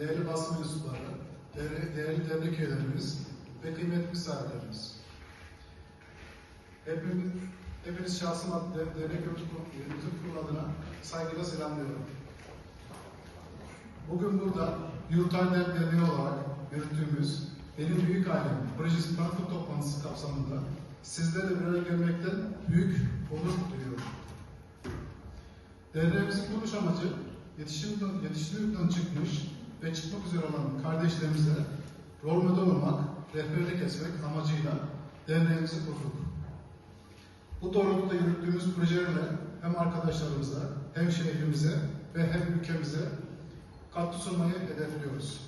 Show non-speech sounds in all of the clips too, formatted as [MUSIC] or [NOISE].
değerli basın mensupları, değerli, değerli devlet üyelerimiz ve kıymetli misafirlerimiz. Hepimiz, hepiniz şahsım adlı devlet yönetim kurulu adına saygıyla selamlıyorum. Bugün burada Yurtay Derneği olarak yürüttüğümüz Benim Büyük Ailem projesi tanıtım toplantısı kapsamında sizlerle bir araya gelmekten büyük onur duyuyorum. Derneğimizin kuruluş amacı yetişim, yetiştirilmeden çıkmış ve çıkmak üzere olan kardeşlerimize rol model olmak, rehberlik etmek amacıyla derneğimizi kurduk. Bu doğrultuda yürüttüğümüz projelerle hem arkadaşlarımıza, hem şehrimize ve hem ülkemize katkı sunmayı hedefliyoruz.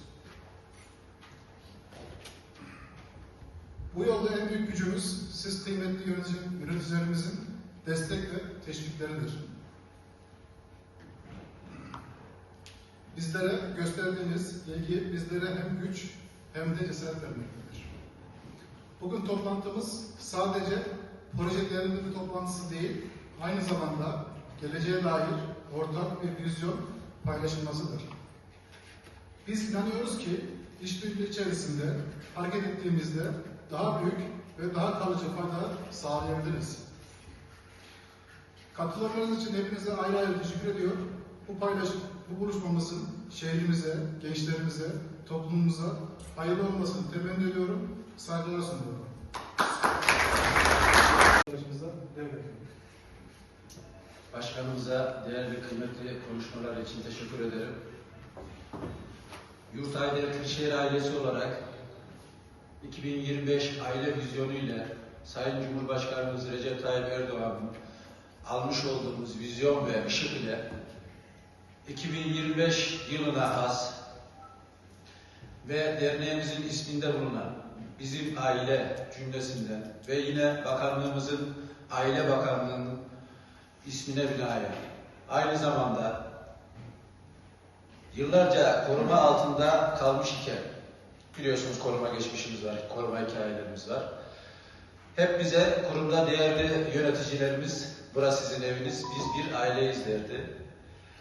Bu yolda en büyük gücümüz siz kıymetli yönetici, yöneticilerimizin destek ve teşvikleridir. Bizlere gösterdiğiniz ilgi bizlere hem güç hem de cesaret vermektedir. Bugün toplantımız sadece proje değerinde bir toplantısı değil, aynı zamanda geleceğe dair ortak bir vizyon paylaşılmasıdır. Biz inanıyoruz ki işbirliği içerisinde hareket ettiğimizde daha büyük ve daha kalıcı fayda sağlayabiliriz. Katılarınız için hepinize ayrı ayrı teşekkür ediyor. Bu paylaşım, bu buluşmamızın şehrimize, gençlerimize, toplumumuza hayırlı olmasını temenni ediyorum. Saygılar sunuyorum. Başkanımıza değerli kıymetli konuşmalar için teşekkür ederim. Yurtayder Kırşehir ailesi olarak 2025 aile vizyonu ile Sayın Cumhurbaşkanımız Recep Tayyip Erdoğan'ın almış olduğumuz vizyon ve ışık ile 2025 yılına has ve derneğimizin isminde bulunan bizim aile cümlesinden ve yine bakanlığımızın Aile Bakanlığı'nın ismine binaen aynı zamanda yıllarca koruma altında kalmış iken biliyorsunuz koruma geçmişimiz var, koruma hikayelerimiz var. Hep bize kurumda değerli yöneticilerimiz burası sizin eviniz, biz bir aileyiz derdi.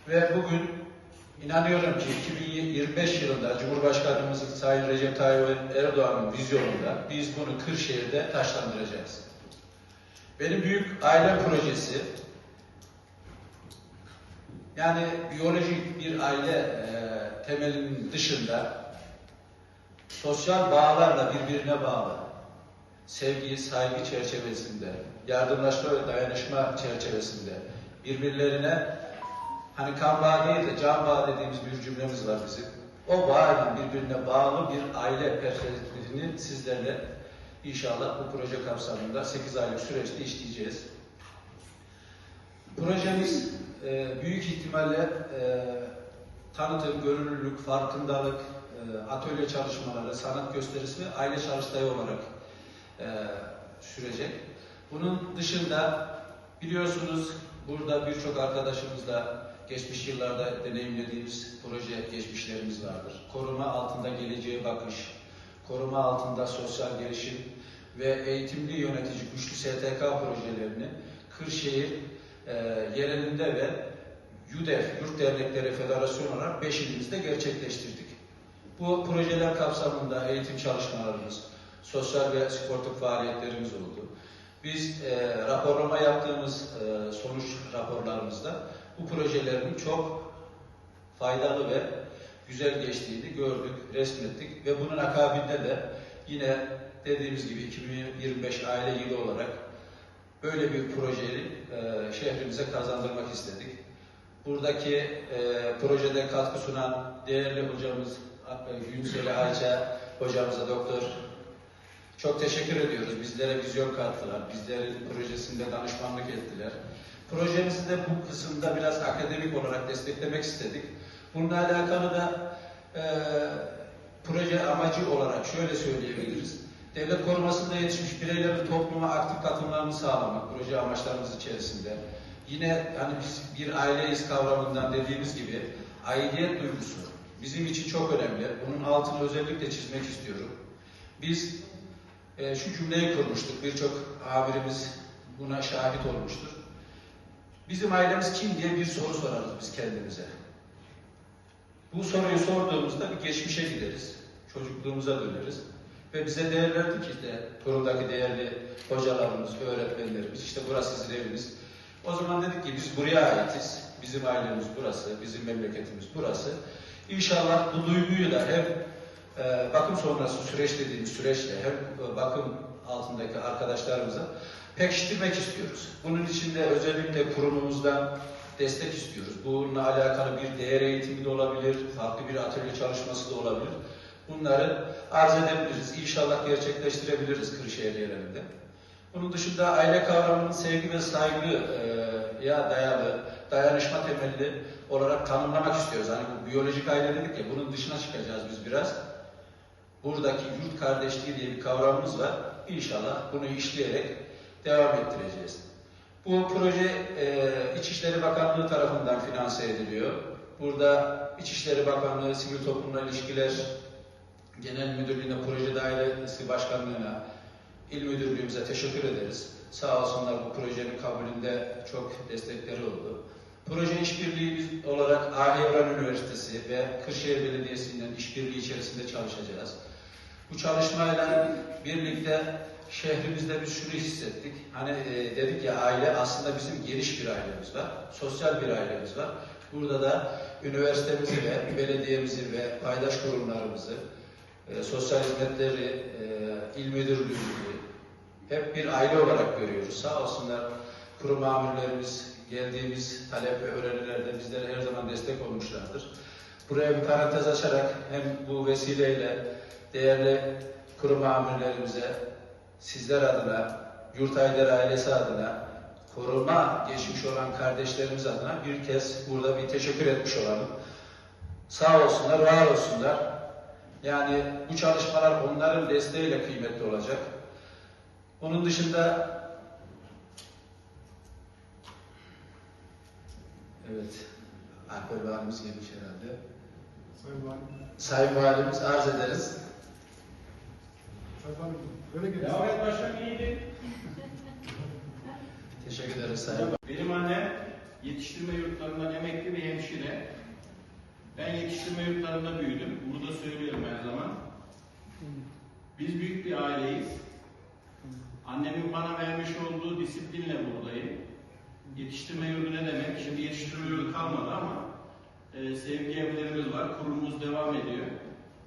Ve bugün inanıyorum ki 2025 yılında Cumhurbaşkanımız Sayın Recep Tayyip Erdoğan'ın vizyonunda biz bunu Kırşehir'de taşlandıracağız. Benim büyük aile projesi yani biyolojik bir aile e, temelinin dışında sosyal bağlarla birbirine bağlı, sevgi, saygı çerçevesinde, yardımlaşma ve dayanışma çerçevesinde birbirlerine hani kan bağı değil de can dediğimiz bir cümlemiz var bizim. O bağla birbirine bağlı bir aile perspektifini sizlerle inşallah bu proje kapsamında 8 aylık süreçte işleyeceğiz. Projemiz e, büyük ihtimalle e, tanıtım, gönüllülük, farkındalık, e, atölye çalışmaları, sanat gösterisi ve aile çalıştayı olarak e, sürecek. Bunun dışında biliyorsunuz burada birçok arkadaşımızla geçmiş yıllarda deneyimlediğimiz proje geçmişlerimiz vardır. Koruma altında geleceğe bakış, koruma altında sosyal gelişim ve eğitimli yönetici güçlü STK projelerini Kırşehir e, yerelinde ve YUDEF, Yurt Dernekleri Federasyonu olarak 5 ilimizde gerçekleştirdik. Bu projeler kapsamında eğitim çalışmalarımız, sosyal ve sportif faaliyetlerimiz oldu. Biz e, raporlama yaptığımız e, sonuç raporlarımızda bu projelerin çok faydalı ve güzel geçtiğini gördük, resmettik ve bunun akabinde de yine dediğimiz gibi 2025 aile yılı olarak böyle bir projeyi e, şehrimize kazandırmak istedik. Buradaki e, projede katkı sunan değerli hocamız Günseli Ayça hocamıza doktor çok teşekkür ediyoruz. Bizlere vizyon kattılar. Bizlerin projesinde danışmanlık ettiler. Projemizi de bu kısımda biraz akademik olarak desteklemek istedik. Bununla alakalı da e, proje amacı olarak şöyle söyleyebiliriz. Devlet korumasında yetişmiş bireylerin topluma aktif katılımlarını sağlamak proje amaçlarımız içerisinde. Yine hani biz bir aileyiz kavramından dediğimiz gibi aidiyet duygusu bizim için çok önemli. Bunun altını özellikle çizmek istiyorum. Biz e, şu cümleyi kurmuştuk. Birçok amirimiz buna şahit olmuştur. Bizim ailemiz kim diye bir soru sorarız biz kendimize. Bu soruyu sorduğumuzda bir geçmişe gideriz. Çocukluğumuza döneriz. Ve bize değerlerdi ki işte kurumdaki değerli hocalarımız, öğretmenlerimiz, işte burası sizin eviniz. O zaman dedik ki biz buraya aitiz. Bizim ailemiz burası, bizim memleketimiz burası. İnşallah bu duyguyu da hem e, bakım sonrası süreç dediğimiz süreçle hem e, bakım altındaki arkadaşlarımıza pekiştirmek istiyoruz. Bunun için de özellikle kurumumuzdan destek istiyoruz. Bununla alakalı bir değer eğitimi de olabilir, farklı bir atölye çalışması da olabilir. Bunları arz edebiliriz. İnşallah gerçekleştirebiliriz Kırşehir yerelinde. Bunun dışında aile kavramının sevgi ve saygıya dayalı, dayanışma temelli olarak tanımlamak istiyoruz. Hani bu biyolojik aile dedik ya, bunun dışına çıkacağız biz biraz. Buradaki yurt kardeşliği diye bir kavramımız var. İnşallah bunu işleyerek devam ettireceğiz. Bu proje e, İçişleri Bakanlığı tarafından finanse ediliyor. Burada İçişleri Bakanlığı, Sivil Toplumla İlişkiler Genel Müdürlüğü'ne, Proje Dairesi Başkanlığı'na, İl Müdürlüğümüze teşekkür ederiz. Sağ olsunlar bu projenin kabulünde çok destekleri oldu. Proje işbirliği olarak Ahevran Üniversitesi ve Kırşehir Belediyesi'nin işbirliği içerisinde çalışacağız. Bu çalışmayla birlikte şehrimizde biz şunu hissettik. Hani e, dedik ya aile aslında bizim geniş bir ailemiz var. Sosyal bir ailemiz var. Burada da üniversitemizi ve belediyemizi ve paydaş kurumlarımızı, e, sosyal hizmetleri, e, il müdürlüğümüzü hep bir aile olarak görüyoruz. Sağ olsunlar kurum amirlerimiz geldiğimiz talep ve öğrenilerde bizlere her zaman destek olmuşlardır. Buraya bir parantez açarak hem bu vesileyle değerli kurum amirlerimize, sizler adına, Yurtayder ailesi adına, koruma geçmiş olan kardeşlerimiz adına bir kez burada bir teşekkür etmiş olalım. Sağ olsunlar, var olsunlar. Yani bu çalışmalar onların desteğiyle kıymetli olacak. Onun dışında evet Alper Valimiz gelmiş herhalde. Sayın Valimiz arz ederiz. Valim, böyle gelin. Devam et başkan iyiydi. [LAUGHS] Teşekkür ederiz Sayın. Benim annem yetiştirme yurtlarından emekli bir hemşire. Ben yetiştirme yurtlarında büyüdüm. Burada söylüyorum her zaman. Biz büyük bir aileyiz. Annemin bana vermiş olduğu disiplinle buradayım. Yetiştirme yurdu ne demek? Şimdi yetiştirme yurdu kalmadı ama e, sevgi evlerimiz var. Kurumumuz devam ediyor.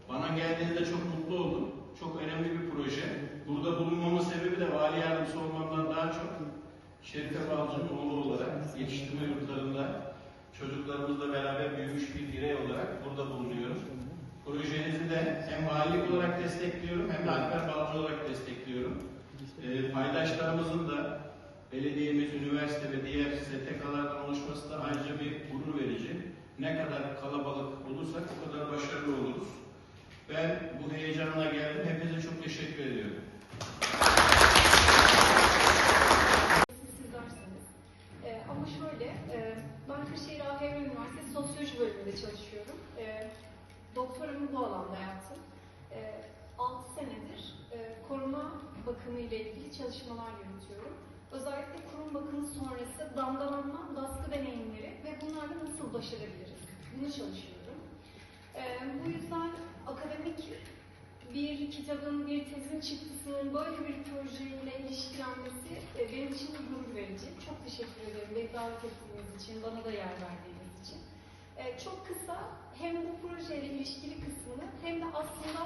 Bana geldiğinde çok mutlu oldum. Çok önemli bir proje. Burada bulunmamın sebebi de vali yardımcısı olmamdan daha çok Şerife Balcı'nın oğlu olarak yetiştirme yurtlarında çocuklarımızla beraber büyümüş bir birey olarak burada bulunuyorum. Projenizi de hem valilik olarak destekliyorum hem de Alper Balcı olarak destekliyorum. Ee, paydaşlarımızın da belediyemiz, üniversite ve diğer STK'lardan oluşması da ayrıca bir gurur verici. Ne kadar kalabalık olursak o kadar başarılı oluruz. Ben bu heyecanla geldim. Hepinize çok teşekkür ediyorum. Ee, ama şöyle, e, ben Kırşehir AHM Üniversitesi Sosyoloji bölümünde çalışıyorum. E, bu alanda yaptım. E, 6 senedir e, koruma bakımı ile ilgili çalışmalar yürütüyorum. Özellikle kurum bakımı sonrası damgalanma, baskı deneyimleri ve bunlarla nasıl başarabiliriz? Bunu çalışıyorum. E, bu yüzden akademik bir kitabın, bir tezin çıktısının böyle bir projeyle ilişkilenmesi e, benim için gurur verici. Çok teşekkür ederim beni davet ettiğiniz için, bana da yer verdiğiniz için. E, Çok kısa hem bu projeyle ilişkili kısmını hem de aslında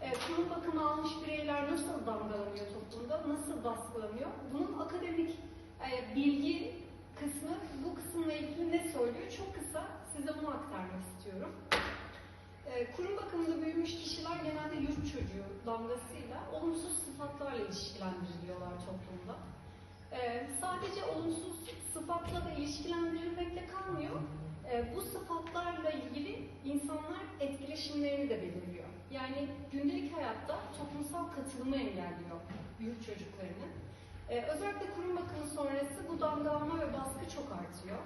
e, kurum bakımı almış bireyler nasıl damgalanıyor toplumda, nasıl baskılanıyor, bunun akademik bilgi kısmı bu kısımla ilgili ne söylüyor çok kısa size bunu aktarmak istiyorum. Ee, Kurum bakımında büyümüş kişiler genelde yurt çocuğu damgasıyla olumsuz sıfatlarla ilişkilendiriliyorlar toplumda. Ee, Sadece olumsuz sıfatla da ilişkilendirilmekle kalmıyor. Ee, Bu sıfatlarla ilgili insanlar etkileşimlerini de belirliyor. Yani gündelik hayatta toplumsal katılımı engelliyor yurt çocuklarının. Ee, Özellikle kurum bakımı sonrası bu damgalama ve baskı çok artıyor.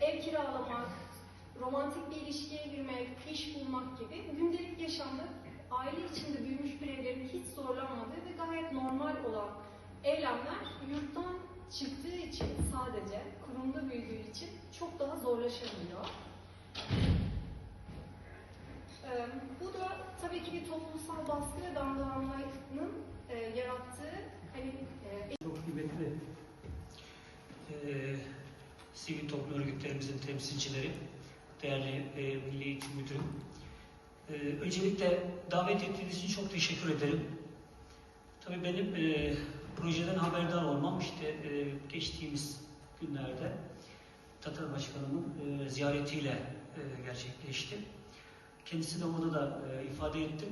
Ev kiralamak, romantik bir ilişkiye girmek, iş bulmak gibi gündelik yaşamda aile içinde büyümüş bireylerin hiç zorlanmadığı ve gayet normal olan eylemler yurttan çıktığı için sadece kurumda büyüdüğü için çok daha zorlaşabiliyor. tabii ki bir toplumsal baskı ve damgalanmanın e, yarattığı hani e, Çok kıymetli eee sivil toplum örgütlerimizin temsilcileri, değerli eee Milli Eğitim Müdürü. Eee, öncelikle davet ettiğiniz için çok teşekkür ederim. Tabii benim eee, projeden haberdar olmam işte eee, geçtiğimiz günlerde Tatar Başkanı'nın eee, ziyaretiyle eee, gerçekleşti. Kendisine orada da eee, ifade ettim.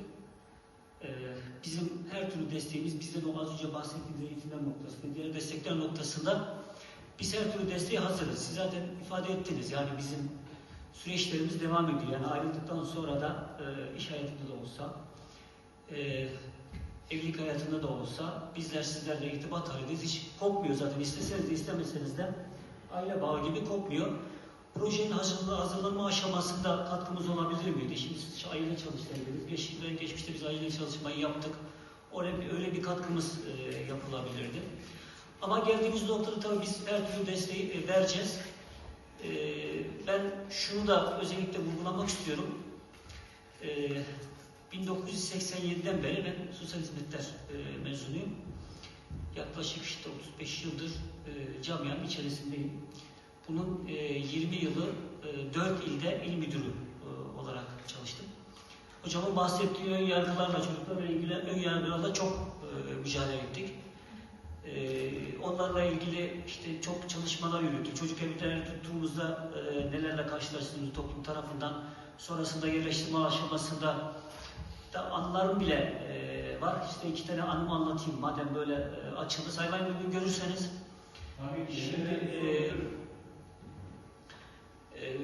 Ee, bizim her türlü desteğimiz, bizde de o az önce bahsettiğimiz eğitimler noktası ve diğer destekler noktasında biz her türlü desteğe hazırız. Siz zaten ifade ettiniz yani bizim süreçlerimiz devam ediyor. Yani ayrıldıktan sonra da e, iş hayatında da olsa, e, evlilik hayatında da olsa bizler sizlerle irtibat halindeyiz. Hiç kopmuyor zaten. İsteseniz de istemeseniz de aile bağı gibi kopmuyor. Projenin hazırlanma aşamasında katkımız olabilir miydi? Şimdi siz aile çalıştırdınız. Geçmişte, geçmişte biz aile çalışmayı yaptık. Oraya bir, öyle bir katkımız e, yapılabilirdi. Ama geldiğimiz noktada tabii biz her türlü desteği e, vereceğiz. E, ben şunu da özellikle vurgulamak istiyorum. E, 1987'den beri ben sosyal hizmetler e, mezunuyum. Yaklaşık işte 35 yıldır e, camianın içerisindeyim. Bunun e, 20 yılı e, 4 ilde il müdürü e, olarak çalıştım. Hocamın bahsettiği ön yargılarla, çocuklarla ilgili ön yargılarla çok e, mücadele ettik. E, onlarla ilgili işte çok çalışmalar yürüttük. Çocuk evlerini tuttuğumuzda e, nelerle karşılaştığımız toplum tarafından, sonrasında yerleştirme aşamasında da anılarım bile e, var. İşte iki tane anımı anlatayım madem böyle e, açıldı. Valim bugün görürseniz ki. Şimdi e, e,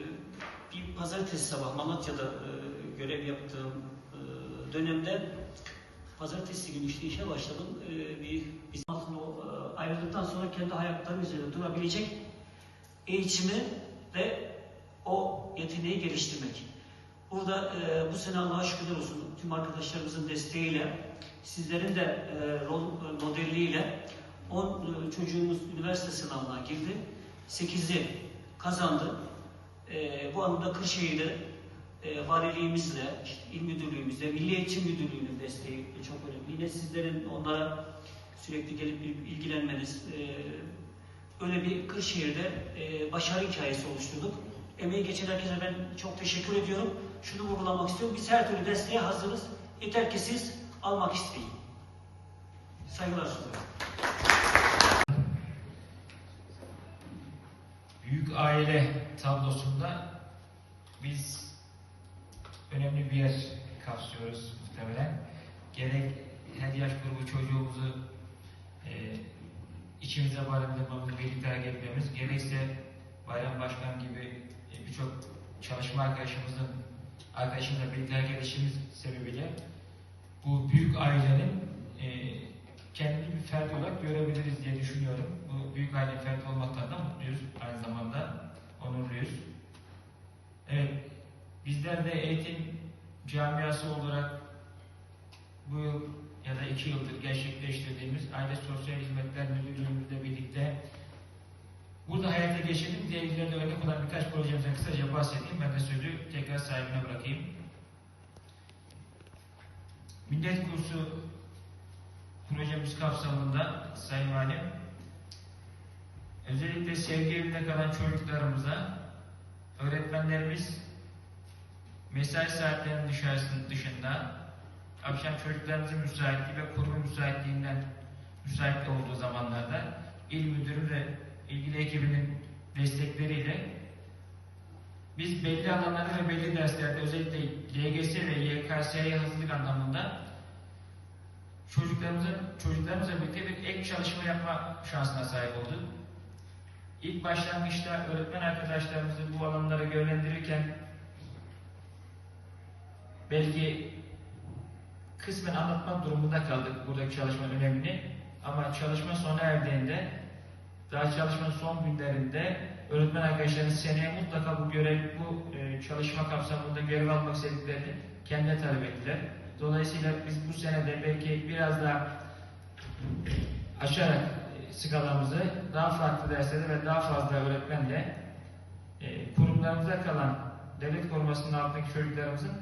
bir pazartesi sabah Malatya'da e, görev yaptığım e, dönemde pazartesi günü işte işe başladım. E, bir bizim aslında e, ayrıldıktan sonra kendi hayatları üzerinde durabilecek eğitimi ve o yeteneği geliştirmek. Burada e, bu sene Allah'a şükürler olsun tüm arkadaşlarımızın desteğiyle, sizlerin de e, rol e, modelliğiyle 10 çocuğumuz üniversite sınavına girdi. 8'i kazandı. E, bu anlamda Kırşehir'de e, valiliğimizle, işte il müdürlüğümüzle, Milli Eğitim Müdürlüğü'nün desteği çok önemli. Yine sizlerin onlara sürekli gelip ilgilenmeniz, e, öyle bir Kırşehir'de e, başarı hikayesi oluşturduk. Emeği geçen herkese ben çok teşekkür ediyorum. Şunu vurgulamak istiyorum. Biz her türlü desteğe hazırız. Yeter ki siz almak isteyin. Saygılar sunuyorum. büyük aile tablosunda biz önemli bir yer kapsıyoruz muhtemelen. Gerek her yaş grubu çocuğumuzu e, içimize barındırmamız, birlikte hareket etmemiz, gerekse Bayram Başkan gibi e, birçok çalışma arkadaşımızın arkadaşımızla birlikte hareket edişimiz sebebiyle bu büyük ailenin e, kendini bir ferdi olarak görebiliriz diye düşünüyorum. Bu büyük aile ferdi olmaktan da mutluyuz. Aynı zamanda onurluyuz. Evet, bizler de eğitim camiası olarak bu yıl ya da iki yıldır gerçekleştirdiğimiz Aile Sosyal Hizmetler Müdürlüğümüzle birlikte burada hayata geçirdiğimiz diye ilgili örnek olan birkaç projemizden kısaca bahsedeyim. Ben de sözü tekrar sahibine bırakayım. Millet kursu projemiz kapsamında Sayın Valim, özellikle sevgi evinde kalan çocuklarımıza öğretmenlerimiz mesai saatlerinin dışında akşam çocuklarımızın müsaitliği ve kurumun müsaitliğinden müsait olduğu zamanlarda il müdürü ve ilgili ekibinin destekleriyle biz belli alanlarda ve belli derslerde özellikle LGS ve YKS'ye hazırlık anlamında çocuklarımızın çocuklarımızla birlikte bir ek çalışma yapma şansına sahip olduk. İlk başlangıçta öğretmen arkadaşlarımızı bu alanlara yönlendirirken belki kısmen anlatmak durumunda kaldık buradaki çalışmanın önemini. Ama çalışma sona erdiğinde daha çalışmanın son günlerinde öğretmen arkadaşların seneye mutlaka bu görev, bu e, çalışma kapsamında görev almak istediklerini kendine talep ettiler. Dolayısıyla biz bu senede belki biraz daha aşarak e, skalamızı daha farklı derslerde ve daha fazla öğretmenle e, kurumlarımıza kalan devlet korumasının altındaki çocuklarımızın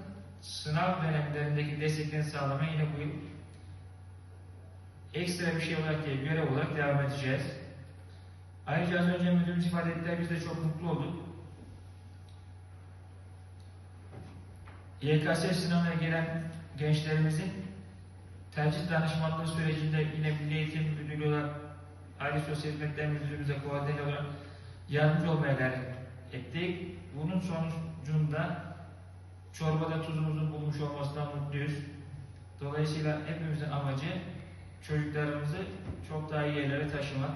sınav dönemlerindeki desteklerini sağlamaya yine bu ekstra bir şey olarak değil, görev olarak devam edeceğiz. Ayrıca az önce müdürümüz ifade ettiler, biz de çok mutlu olduk. YKS sınavına giren gençlerimizin tercih danışmanlığı sürecinde yine Milli Eğitim Müdürlüğü olarak Aile Sosyal Hizmetler Müdürlüğümüze koordinatör olarak yardımcı olmaya gayret ettik. Bunun sonucunda çorbada tuzumuzun bulmuş olmasından mutluyuz. Dolayısıyla hepimizin amacı çocuklarımızı çok daha iyi yerlere taşımak.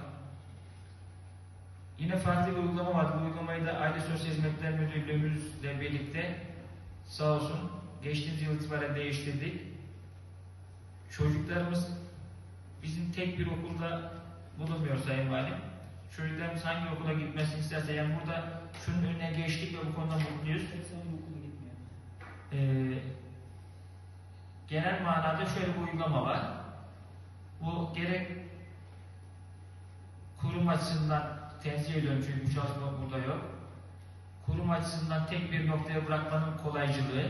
Yine farklı bir uygulama var. Bu uygulamayı da Aile Sosyal Hizmetler Müdürlüğümüzle birlikte sağ olsun geçtiğimiz yıl itibaren değiştirdik. Çocuklarımız bizim tek bir okulda bulunmuyor Sayın Valim. Çocuklarımız hangi okula gitmesini isterse yani burada şunun önüne geçtik ve bu konuda mutluyuz. Ee, genel manada şöyle bir uygulama var. Bu gerek kurum açısından tenzih ediyorum çünkü bu çalışma burada yok. Kurum açısından tek bir noktaya bırakmanın kolaycılığı,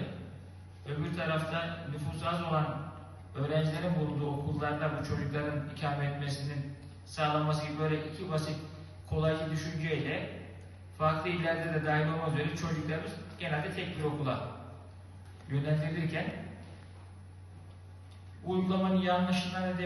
öbür tarafta nüfusu az olan öğrencilerin bulunduğu okullarda bu çocukların ikame etmesinin sağlanması gibi böyle iki basit kolaycı düşünceyle farklı illerde de dahil olmak üzere çocuklarımız genelde tek bir okula yönlendirilirken uygulamanın yanlışından neden